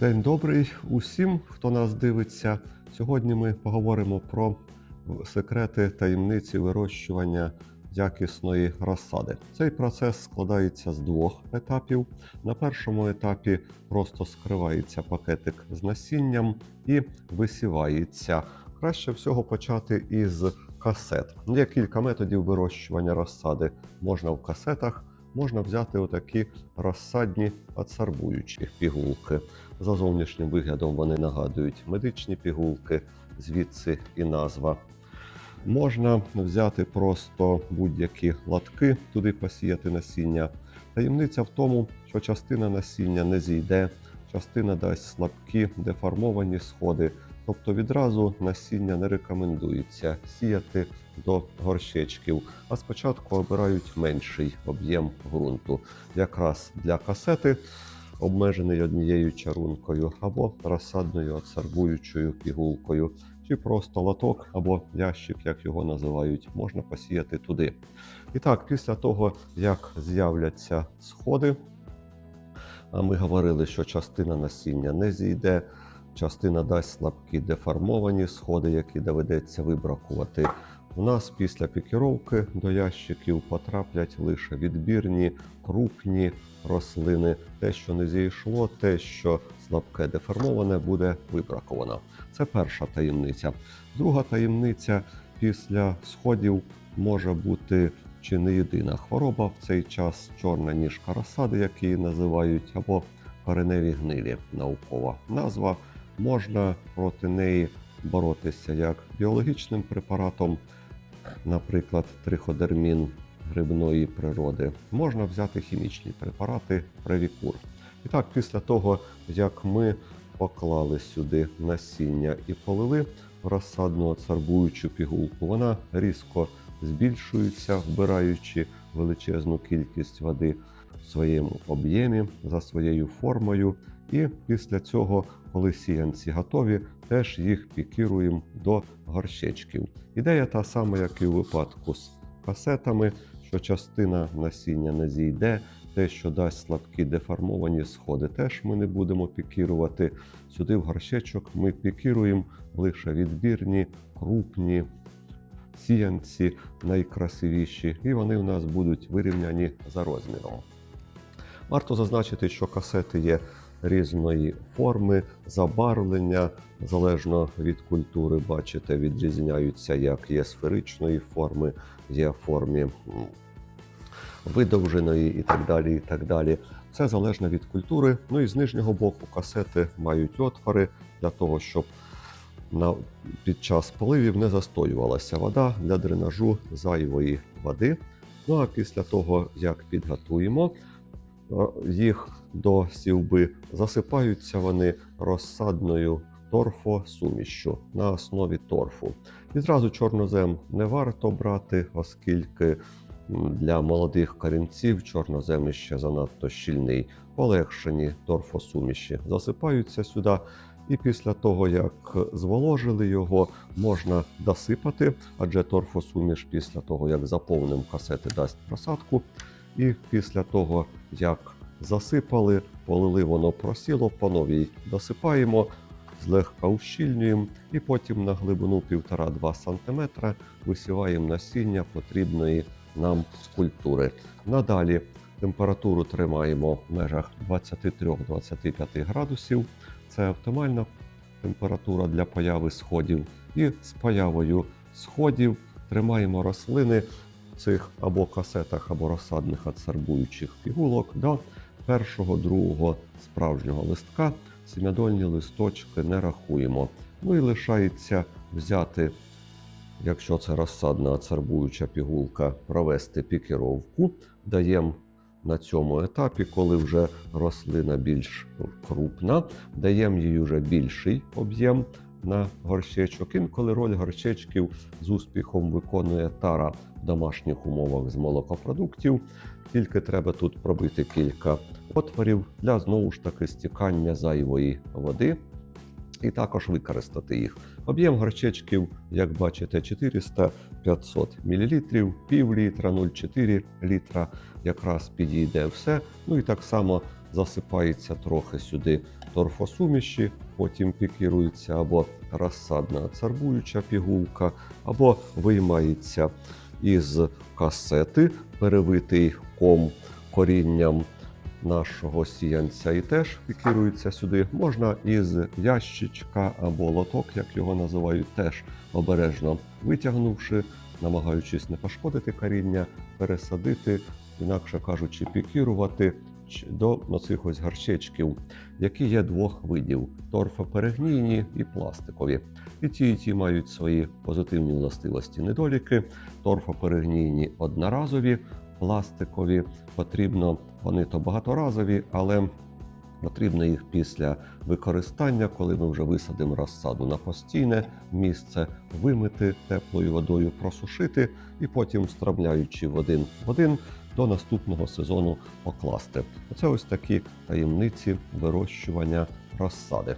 День добрий усім, хто нас дивиться. Сьогодні ми поговоримо про секрети таємниці вирощування якісної розсади. Цей процес складається з двох етапів. На першому етапі просто скривається пакетик з насінням і висівається. Краще всього почати із касет. Є кілька методів вирощування розсади. Можна в касетах, можна взяти отакі розсадні ацарбуючі пігулки. За зовнішнім виглядом вони нагадують медичні пігулки, звідси і назва. Можна взяти просто будь-які латки, туди посіяти насіння. Таємниця в тому, що частина насіння не зійде, частина дасть слабкі деформовані сходи. Тобто відразу насіння не рекомендується сіяти до горщечків, а спочатку обирають менший об'єм ґрунту, якраз для касети, обмежений однією чарункою, або розсадною адсорбуючою пігулкою, чи просто лоток або ящик, як його називають, можна посіяти туди. І так, після того, як з'являться сходи, а ми говорили, що частина насіння не зійде, частина дасть слабкі деформовані сходи, які доведеться вибракувати. У нас після пікіровки до ящиків потраплять лише відбірні, крупні рослини. Те, що не зійшло, те, що слабке деформоване, буде вибраковано. Це перша таємниця. Друга таємниця після сходів може бути чи не єдина хвороба в цей час чорна ніжка розсади, як її називають, або кореневі гнилі наукова назва. Можна проти неї боротися як біологічним препаратом, наприклад, триходермін грибної природи. Можна взяти хімічні препарати Превікур. І так, після того, як ми поклали сюди насіння і полили розсадну царбуючу пігулку, вона різко збільшується, вбираючи величезну кількість води в своєму об'ємі за своєю формою. І після цього, коли сіянці готові, теж їх пікіруємо до горщечків. Ідея та сама, як і у випадку з касетами, що частина насіння не зійде, те, що дасть слабкі деформовані сходи, теж ми не будемо пікірувати. Сюди в горщечок ми пікіруємо лише відбірні, крупні сіянці, найкрасивіші, і вони в нас будуть вирівняні за розміром. Варто зазначити, що касети є різної форми, забарвлення, залежно від культури, бачите, відрізняються, як є сферичної форми, є формі видовженої і так далі. і так далі. Це залежно від культури. Ну і з нижнього боку касети мають отвори для того, щоб на, під час поливів не застоювалася вода для дренажу зайвої води. Ну а після того, як підготуємо їх до сівби, засипаються вони розсадною торфосумішшю на основі торфу. Відразу чорнозем не варто брати, оскільки для молодих корінців чорнозем ще занадто щільний. Полегшені торфосуміші засипаються сюди. І після того, як зволожили його, можна досипати, адже торфосуміш після того, як заповнимо касети, дасть просадку. І після того, як засипали, полили, воно просіло, по новій досипаємо, злегка ущільнюємо і потім на глибину 1,5-2 см висіваємо насіння потрібної нам культури. Надалі температуру тримаємо в межах 23-25 градусів. Це оптимальна температура для появи сходів. І з появою сходів тримаємо рослини цих або касетах, або розсадних адсорбуючих пігулок до першого, другого справжнього листка. Сім'ядольні листочки не рахуємо. Ну і лишається взяти, якщо це розсадна адсорбуюча пігулка, провести пікіровку. Даємо на цьому етапі, коли вже рослина більш крупна, даємо їй вже більший об'єм на горщечок. Інколи роль горщечків з успіхом виконує тара в домашніх умовах з молокопродуктів. Тільки треба тут пробити кілька отворів для знову ж таки стікання зайвої води. І також використати їх. Об'єм горчечків, як бачите, 400-500 мл, пів літра, 0,4 літра якраз підійде все. Ну і так само засипається трохи сюди торфосуміші, потім пікірується або розсадна царбуюча пігулка, або виймається із касети перевитий ком корінням нашого сіянця і теж пікірується сюди. Можна із ящичка або лоток, як його називають, теж обережно витягнувши, намагаючись не пошкодити коріння, пересадити, інакше кажучи, пікірувати до оцих ось гарчечків, які є двох видів: торфоперегнійні і пластикові. І ті, і ті мають свої позитивні властивості недоліки. Торфоперегнійні одноразові, пластикові потрібно, вони то багаторазові, але потрібно їх після використання, коли ми вже висадимо розсаду на постійне місце, вимити теплою водою, просушити і потім, стравляючи в один в один, до наступного сезону покласти. Оце ось такі таємниці вирощування розсади.